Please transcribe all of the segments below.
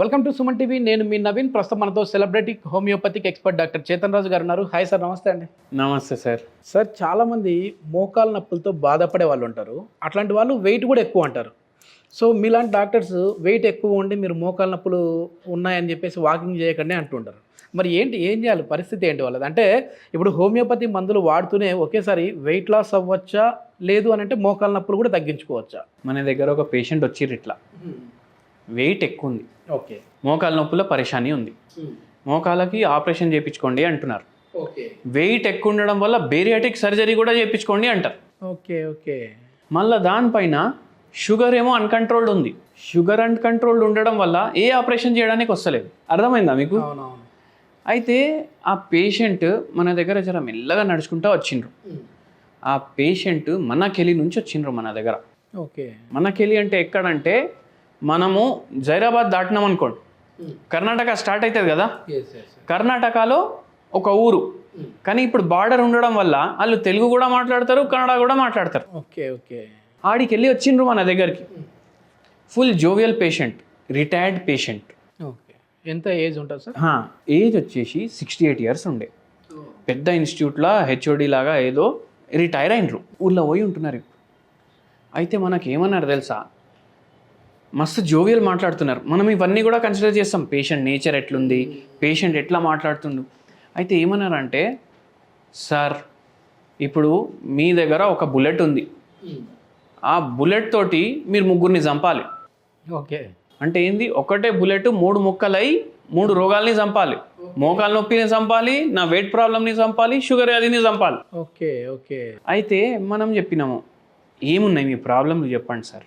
Welcome to Suman TV. నేను మీ నవీన్. ప్రస్తుతం మనతో celebrity homeopathic expert doctor Chetan Raju గారు ఉన్నారు. హాయ్ సార్ నమస్తే అండి. నమస్తే సార్. సార్ చాలామంది మోకాల నొప్పులతో బాధపడే వాళ్ళు ఉంటారు. అట్లాంటి వాళ్ళు వెయిట్ కూడా ఎక్కువ అంటారు. సో మీలాంటి డాక్టర్స్ వెయిట్ ఎక్కువ ఉండి మీరు మోకాల నొప్పులు ఉన్నాయని చెప్పేసి వాకింగ్ చేయకండి అంటుంటారు మరి ఏంటి ఏం చేయాలి? పరిస్థితి ఏంటి వాళ్ళది? అంటే ఇప్పుడు హోమియోపతి మందులు వాడుతూనే ఒకేసారి వెయిట్ లాస్ అవ్వచ్చా? లేదు అని అంటే మోకాల నొప్పులు కూడా తగ్గించుకోవచ్చా? మన దగ్గర ఒక పేషెంట్ వచ్చిర్రు ఇట్లా. వెయిట్ ఎక్కువ ఉంది ఓకే. మోకాల నొప్పుల పరేషాని ఉంది. మోకాలకి ఆపరేషన్ చేయించుకోండి అంటున్నారు. ఓకే. వెయిట్ ఎక్కువ ఉండడం వల్ల బేరియాటిక్ సర్జరీ కూడా చేయించుకోండి అంటారు. Okay okay. మళ్ళీ దానిపైన షుగర్ ఏమో అన్కంట్రోల్డ్ ఉంది. షుగర్ అన్కంట్రోల్డ్ ఉండడం వల్ల ఏ ఆపరేషన్ చేయడానికి వస్తలేదు. అర్థమైందా మీకు? అయితే ఆ పేషెంట్ మన దగ్గర జర మెల్లగా నడుచుకుంటా వచ్చిండ్రు. ఆ పేషెంట్ మనకెలి నుంచి వచ్చిండ్రు మన దగ్గర. ఓకే. మనకెలి అంటే ఎక్కడంటే మనము జైరాబాద్ దాటినాం అనుకోండి. కర్ణాటక స్టార్ట్ అవుతుంది కదా? కర్ణాటకలో ఒక ఊరు. కానీ ఇప్పుడు బార్డర్ ఉండడం వల్ల వాళ్ళు తెలుగు కూడా మాట్లాడతారు కన్నడ కూడా మాట్లాడతారు. ఓకే ఓకే ఆడికి వెళ్ళి వచ్చిండ్రు మన దగ్గరికి. Full jovial patient retired patient okay ఎంత ఏజ్ ఉంటుంది సార్? ఏజ్ వచ్చేసి సిక్స్టీ ఎయిట్ ఇయర్స్ ఉండే. పెద్ద ఇన్స్టిట్యూట్లో హెచ్ఓడి లాగా ఏదో రిటైర్ అయినరు. ఊళ్ళో పోయి ఉంటున్నారు. అయితే మనకి ఏమన్నారు తెలుసా? మస్తు జోవియల్ మాట్లాడుతున్నారు. మనం ఇవన్నీ కూడా కన్సిడర్ చేస్తాం. పేషెంట్ నేచర్ ఎట్లుంది? పేషెంట్ ఎట్లా మాట్లాడుతుండు? అయితే ఏమన్నారంటే సార్ ఇప్పుడు మీ దగ్గర ఒక బుల్లెట్ ఉంది. ఆ బుల్లెట్ తోటి మీరు ముగ్గురిని చంపాలి. ఓకే. అంటే ఏంది? ఒకటే బుల్లెట్ మూడు ముక్కలై మూడు రోగాల్ని చంపాలి. మోకాల నొప్పిని చంపాలి నా వెయిట్ ప్రాబ్లమ్ని చంపాలి షుగర్ వ్యాధిని చంపాలి. Okay okay. అయితే మనం చెప్పినాము ఏమున్నాయి మీ ప్రాబ్లంలు చెప్పండి సార్.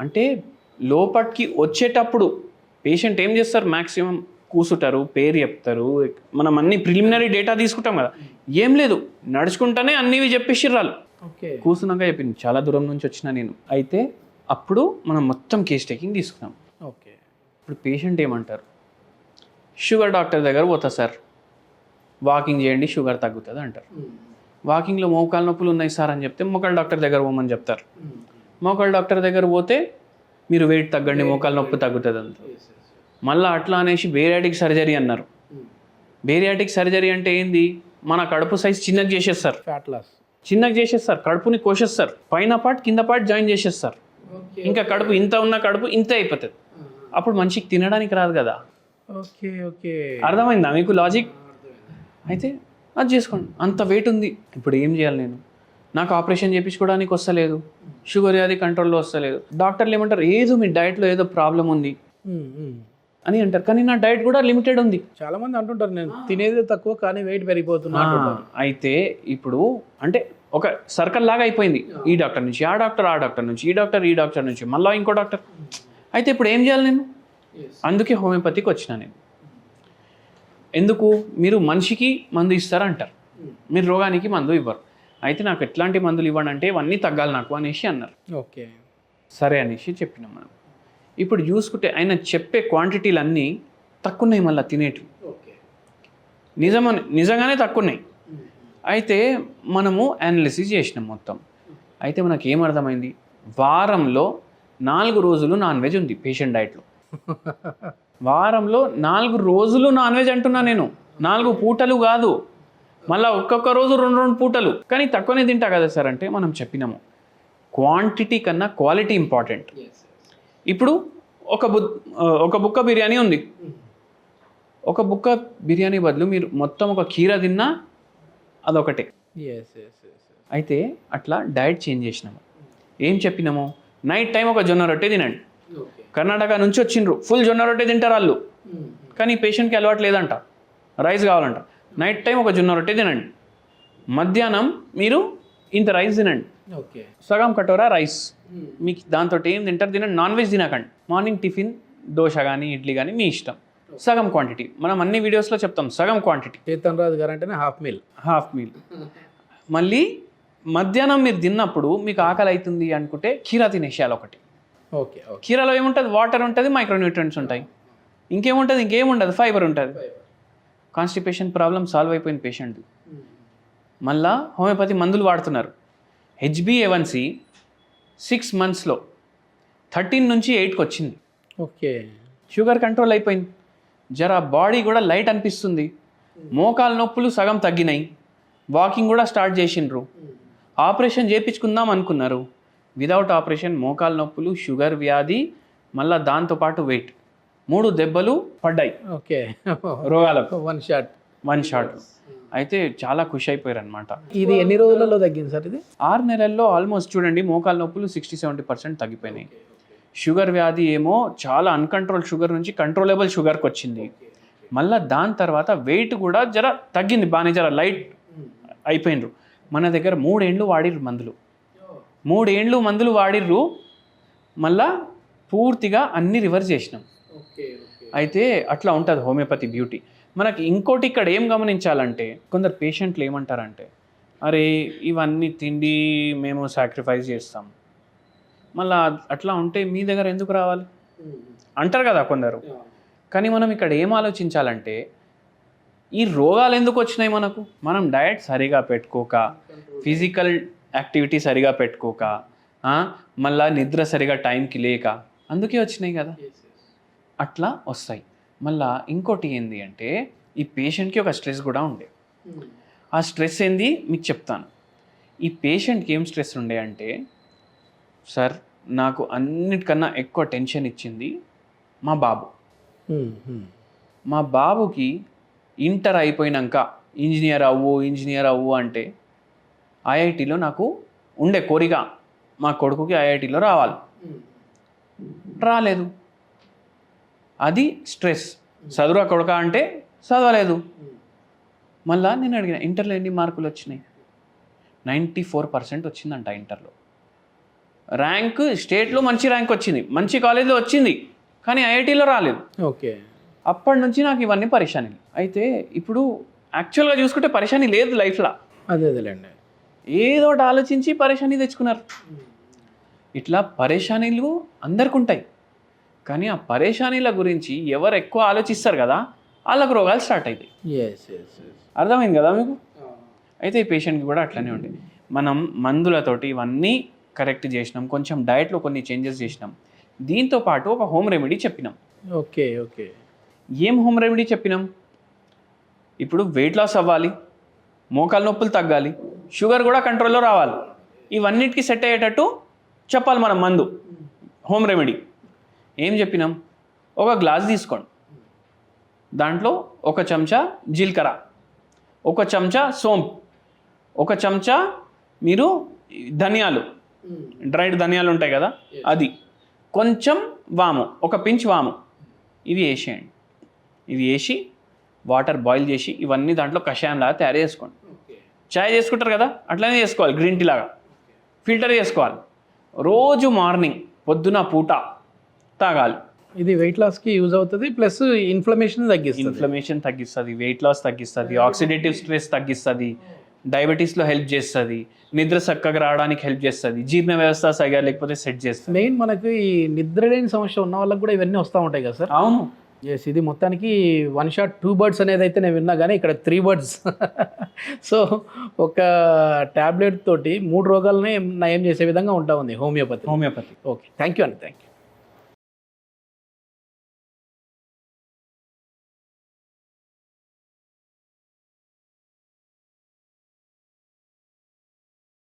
అంటే లోపటికి వచ్చేటప్పుడు పేషెంట్ ఏం చేస్తారు? మ్యాక్సిమం కూసుంటారు పేరు చెప్తారు. మనం అన్ని ప్రిలిమినరీ డేటా తీసుకుంటాం కదా. ఏం లేదు. నడుచుకుంటానే అన్నివి చెప్పేసిర్రాలు ఓకే. కూసున్నాక చెప్పింది. చాలా దూరం నుంచి వచ్చిన నేను. అయితే అప్పుడు మనం మొత్తం కేస్ టేకింగ్ తీసుకున్నాం. ఓకే. ఇప్పుడు పేషెంట్ ఏమంటారు? షుగర్ డాక్టర్ దగ్గర పోతా సార్ వాకింగ్ చేయండి షుగర్ తగ్గుతుంది అంటారు. వాకింగ్లో మోకాలు నొప్పులు ఉన్నాయి సార్ అని చెప్తే మోకాలు డాక్టర్ దగ్గర పోమని చెప్తారు. మోకాలు డాక్టర్ దగ్గర పోతే మీరు వెయిట్ తగ్గండి మోకాలు నొప్పి తగ్గుతుంది అంత మళ్ళీ అట్లా అనేసి బేరియాటిక్ సర్జరీ అన్నారు. బేరియాటిక్ సర్జరీ అంటే ఏంది? మన కడుపు సైజ్ చిన్నగా చేసేస్తారు. ఫ్యాట్ లాస్ చిన్నగా చేసేస్తారు కడుపుని కోసేస్తారు. పైన పార్ట్ కింద పార్ట్ జాయిన్ చేసేస్తారు. ఇంకా కడుపు ఇంత ఉన్న కడుపు ఇంత అయిపోతుంది. అప్పుడు మనిషికి తినడానికి రాదు కదా. ఓకే ఓకే అర్థమైందా మీకు లాజిక్ అయితే అది చేసుకోండి. అంత వెయిట్ ఉంది. ఇప్పుడు ఏం చేయాలి నేను? నాకు ఆపరేషన్ చేయించుకోవడానికి వస్తలేదు. షుగర్ వ్యాధి కంట్రోల్లో వస్తలేదు. డాక్టర్లు ఏమంటారు ఏదో మీ డైట్లో ఏదో ప్రాబ్లం ఉంది అని అంటారు. కానీ నా డైట్ కూడా లిమిటెడ్ ఉంది. చాలా మంది అంటుంటారు నేను తినేది తక్కువ కానీ వెయిట్ పెరిగిపోతున్నా అయితే ఇప్పుడు అంటే ఒక సర్కిల్ లాగా అయిపోయింది. ఈ డాక్టర్ నుంచి ఆ డాక్టర్ ఆ డాక్టర్ నుంచి ఈ డాక్టర్ ఈ డాక్టర్ నుంచి మళ్ళీ ఇంకో డాక్టర్. అయితే ఇప్పుడు ఏం చేయాలి నేను? అందుకే హోమియోపతికి వచ్చిన నేను. ఎందుకు? మీరు మనిషికి మందు ఇస్తారంటారు. మీరు రోగానికి మందు ఇవ్వరు. అయితే నాకు ఎట్లాంటి మందులు ఇవ్వండి అంటే ఇవన్నీ తగ్గాలి నాకు అనేసి అన్నారు. ఓకే. సరే అనేసి చెప్పినాం మనం. ఇప్పుడు చూసుకుంటే ఆయన చెప్పే క్వాంటిటీలు అన్నీ తక్కువ ఉన్నాయి మళ్ళీ తినేటివి. ఓకే. నిజమని నిజంగానే తక్కువ ఉన్నాయి అయితే మనము అనాలిసిస్ చేసినాం మొత్తం. అయితే మనకి ఏం అర్థమైంది? వారంలో నాలుగు రోజులు నాన్ వెజ్ ఉంది పేషెంట్ డైట్లో వారంలో నాలుగు రోజులు నాన్ వెజ్ అంటున్నా నేను. నాలుగు పూటలు కాదు. మళ్ళీ ఒక్కొక్క రోజు రెండు రెండు పూటలు. కానీ తక్కువనే తింటా కదా సార్ అంటే మనం చెప్పినాము. క్వాంటిటీ కన్నా క్వాలిటీ ఇంపార్టెంట్ ఇప్పుడు ఒక బు ఒక బుక్క బిర్యానీ ఉంది. ఒక బుక్క బిర్యానీ బదులు మీరు మొత్తం ఒక కీర తిన్నా అదొకటే. అయితే అట్లా డైట్ చేంజ్ చేసినాము. ఏం చెప్పినాము? నైట్ టైం ఒక జొన్న రొట్టె తినండి. కర్ణాటక నుంచి వచ్చిండ్రు. ఫుల్ జొన్న రొట్టె తింటారు వాళ్ళు. కానీ పేషెంట్కి అలవాటు లేదంట. రైస్ కావాలంట. నైట్ టైం ఒక జొన్న రొట్టె తినండి. మధ్యాహ్నం మీరు ఇంత రైస్ తినండి. ఓకే. సగం కటోరా రైస్. మీకు దాంతో ఏం తింటారు తినండి. నాన్ వెజ్ తినకండి. మార్నింగ్ టిఫిన్ దోశ కానీ ఇడ్లీ కానీ మీ ఇష్టం. సగం క్వాంటిటీ. మనం అన్ని వీడియోస్లో చెప్తాం సగం క్వాంటిటీ. చేతన్ రాజు గారు అంటేనే హాఫ్ మీల్. Half meal. మళ్ళీ మధ్యాహ్నం మీరు తిన్నప్పుడు మీకు ఆకలి అవుతుంది అనుకుంటే కీరా తినేసేయాలి ఒకటి. Okay okay. కీరాలో ఏముంటుంది? వాటర్ ఉంటుంది మైక్రోన్యూట్రియన్స్ ఉంటాయి. ఇంకేముంటుంది? ఇంకేముండదు? ఫైబర్ ఉంటుంది. కాన్స్టిపేషన్ ప్రాబ్లం సాల్వ్ అయిపోయింది పేషెంట్ మళ్ళా హోమియోపతి మందులు వాడుతున్నారు. H B A one C six మంత్స్లో థర్టీన్ నుంచి ఎయిట్కి వచ్చింది. ఓకే. షుగర్ కంట్రోల్ అయిపోయింది. జర బాడీ కూడా లైట్ అనిపిస్తుంది. మోకాలు నొప్పులు సగం తగ్గినాయి. వాకింగ్ కూడా స్టార్ట్ చేసిండ్రు. ఆపరేషన్ చేయించుకుందాం అనుకున్నారు. విదౌట్ ఆపరేషన్ మోకాలు నొప్పులు షుగర్ వ్యాధి మళ్ళా దాంతోపాటు వెయిట్ మూడు దెబ్బలు పడ్డాయి. ఓకే. రోగాలకు. వన్ షాట్ వన్ షాట్ అయితే చాలా ఖుషి అయిపోయారు అనమాట ఇది ఎన్ని రోజులలో తగ్గింది సార్ ఇది? ఆరు నెలల్లో ఆల్మోస్ట్ చూడండి మోకాలు నొప్పులు సిక్స్టీ సెవెంటీ పర్సెంట్ తగ్గిపోయినాయి. షుగర్ వ్యాధి ఏమో చాలా అన్కంట్రోల్ షుగర్ నుంచి కంట్రోలబుల్ షుగర్కి వచ్చింది. మళ్ళీ దాని తర్వాత వెయిట్ కూడా జర తగ్గింది బాగానే జర లైట్ అయిపోయినరు మన దగ్గర మూడేండ్లు వాడిర్రు మందులు. మూడేండ్లు మందులు వాడిర్రు మళ్ళా పూర్తిగా అన్ని రివర్స్ చేసినాం. అయితే అట్లా ఉంటుంది హోమియోపతి బ్యూటీ. మనకి ఇంకోటి ఇక్కడ ఏం గమనించాలంటే కొందరు పేషెంట్లు ఏమంటారంటే అరే ఇవన్నీ తిండి మేము సాక్రిఫైస్ చేస్తాం. మళ్ళా అట్లా ఉంటే మీ దగ్గర ఎందుకు రావాలి? అంటారు కదా కొందరు. కానీ మనం ఇక్కడ ఏం ఆలోచించాలంటే ఈ రోగాలు ఎందుకు వచ్చినాయి మనకు? మనం డయట్ సరిగా పెట్టుకోక ఫిజికల్ యాక్టివిటీ సరిగా పెట్టుకోక మళ్ళా నిద్ర సరిగా టైంకి లేక అందుకే వచ్చినాయి కదా. అట్లా వస్తాయి. మళ్ళా ఇంకోటి ఏంది అంటే ఈ పేషెంట్కి ఒక స్ట్రెస్ కూడా ఉండే. ఆ స్ట్రెస్ ఏంది? మీకు చెప్తాను. ఈ పేషెంట్కి ఏం స్ట్రెస్ ఉండే అంటే సార్ నాకు అన్నిటికన్నా ఎక్కువ టెన్షన్ ఇచ్చింది మా బాబు. మా బాబుకి ఇంటర్ అయిపోయినాక ఇంజనీర్ అవ్వు ఇంజనీర్ అవ్వు అంటే ఐఐటిలో నాకు ఉండే కోరిక. మా కొడుకుకి ఐఐటిలో రావాలి. రాలేదు. అది స్ట్రెస్. చదువురా కొడుక అంటే చదవలేదు. మళ్ళా నేను అడిగిన ఇంటర్లో ఎన్ని మార్కులు వచ్చినాయి? నైంటీ ఫోర్ పర్సెంట్ వచ్చిందంట ఇంటర్లో. ర్యాంక్ స్టేట్లో మంచి ర్యాంక్ వచ్చింది. మంచి కాలేజీలో వచ్చింది. కానీ ఐఐటీలో రాలేదు. ఓకే. అప్పటి నుంచి నాకు ఇవన్నీ పరిశాని అయితే ఇప్పుడు యాక్చువల్గా చూసుకుంటే పరిశాని లేదు లైఫ్లో. అదే అదేలేండి. ఏదో ఒకటి ఆలోచించి పరేషాని తెచ్చుకున్నారు. ఇట్లా పరేషానీలు అందరికి ఉంటాయి కానీ ఆ పరేషానీల గురించి ఎవరు ఎక్కువ ఆలోచిస్తారు కదా వాళ్ళకు రోగాలు స్టార్ట్ అవుతాయి ఎస్ ఎస్ అర్థమైంది కదా మీకు? అయితే ఈ పేషెంట్కి కూడా అట్లనే ఉండే మనం మందులతోటి ఇవన్నీ కరెక్ట్ చేసినాం కొంచెం డయట్లో కొన్ని చేంజెస్ చేసినాం. దీంతో పాటు ఒక హోమ్ రెమెడీ చెప్పినాం. Okay okay. ఏం హోమ్ రెమెడీ చెప్పినాం? ఇప్పుడు వెయిట్ లాస్ అవ్వాలి మోకాలు నొప్పులు తగ్గాలి షుగర్ కూడా కంట్రోల్లో రావాలి. ఇవన్నిటికీ సెట్ అయ్యేటట్టు చెప్పాలి మనం మందు. Home remedy. ఏం చెప్పినాం? ఒక గ్లాస్ తీసుకోండి. దాంట్లో ఒక చెంచా జీలకర్ర ఒక చెంచా సోంపు ఒక చెంచా మీరు ధనియాలు డ్రైడ్ ధనియాలు ఉంటాయి కదా అది. కొంచెం వాము ఒక పించ్ వాము. ఇవి వేసేయండి. ఇవి వేసి వాటర్ బాయిల్ చేసి ఇవన్నీ దాంట్లో కషాయంలాగా తయారు చేసుకోండి. చాయ్ చేసుకుంటారు కదా అట్లనే చేసుకోవాలి గ్రీన్ టీ లాగా ఫిల్టర్ చేసుకోవాలి. రోజు మార్నింగ్ పొద్దున పూట తాగాలి. ఇది వెయిట్ లాస్కి యూజ్ అవుతుంది ప్లస్ ఇన్ఫ్లమేషన్ తగ్గిస్తుంది. ఇన్ఫ్లమేషన్ తగ్గిస్తుంది వెయిట్ లాస్ తగ్గిస్తుంది ఆక్సిడేటివ్ స్ట్రెస్ తగ్గిస్తుంది డయాబెటీస్లో హెల్ప్ చేస్తుంది నిద్ర చక్కగా రావడానికి హెల్ప్ చేస్తుంది జీర్ణ వ్యవస్థ సరిగా లేకపోతే సెట్ చేస్తుంది. మెయిన్ మనకు ఈ నిద్ర లేని సమస్య ఉన్న వాళ్ళకి కూడా ఇవన్నీ వస్తూ ఉంటాయి కదా సార్? అవును. ఎస్ ఇది మొత్తానికి వన్ షాట్ టూ బర్డ్స్ అనేది అయితే నేను విన్నా కానీ ఇక్కడ త్రీ బర్డ్స్ సో ఒక ట్యాబ్లెట్ తోటి మూడు రోగాలనే నయం చేసే విధంగా ఉంటా ఉంది homeopathy. Homeopathy. Okay thank you అండి థ్యాంక్ యూ